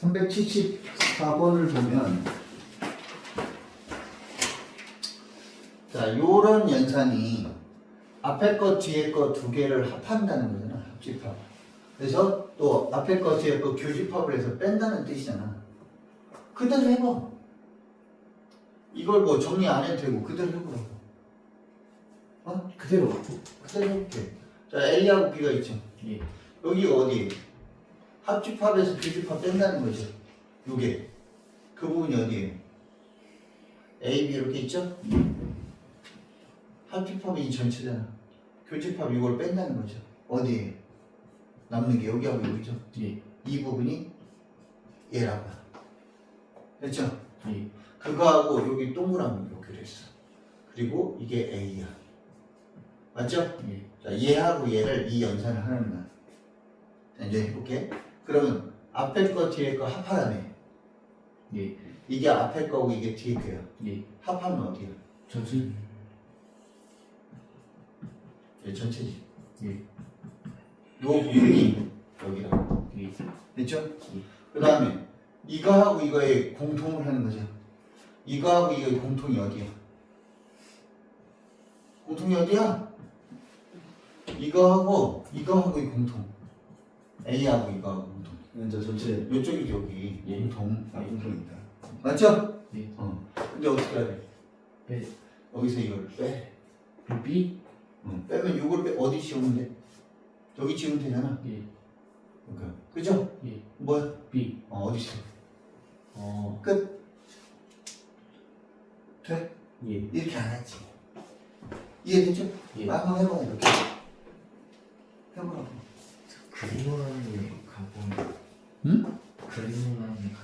374번을 보면 자, 요런 연산이 앞에 거 뒤에 거두 개를 합한다는 거잖아. 합집합. 그래서 또 앞에 거 뒤에 거 교집합을 해서 뺀다는 뜻이잖아. 그대로 해봐. 이걸 뭐 정리 안 해도 되고 그대로 해보라고. 어? 그대로 그대로 해볼게. 자, A하고 B가 있죠. 예. 여기가 어디? 합집합에서 교집합 뺀다는 거죠. 요게. 그 부분이 어디에요? A, B 이렇게 있죠? 합집합이 이 전체잖아. 교집합 이걸 뺀다는 거죠. 어디에? 남는 게 여기하고 여기죠. 예. 이 부분이 얘라고. 됐죠? 예. 그거하고 여기 동그라미 이렇게 됐어. 그리고 이게 A야. 맞죠? 예. 자, 얘하고 얘를 이 연산을 하는 거야. 자, 이제 해볼게. 그러면 앞에 거 뒤에 거 합하라며. 예. 이게 앞에 거고 이게 뒤에 거야. 예. 합하면 어디야? 전체 얘 전체지. 예. 요 부분이 여기라고. 예. 됐죠? 그 다음에 이거하고 이거의 공통을 하는 거죠. 이거하고 이거의 공통이 어디야? 공통이 어디야? 이거하고 이거하고의 공통. A하고 이거하고 공통. 저 전체 이쪽이 여기 예. 공통. 아 공통입니다. 맞죠? 예. 어. 근데 어떻게 해야 돼? 빼. 여기서 이걸 빼. B 어. 빼면 이걸 빼. 어디 지우면 돼? 여기 지우면 되잖아. 예. 그러니까. 그죠? 예. 뭐야? B 어, 어디 지워? 어. 끝. 돼? 예. 이렇게 안 했지. 이해됐죠? 예. 아, 한번 해봐 이렇게. 해보라고. 하는 게 가본 응?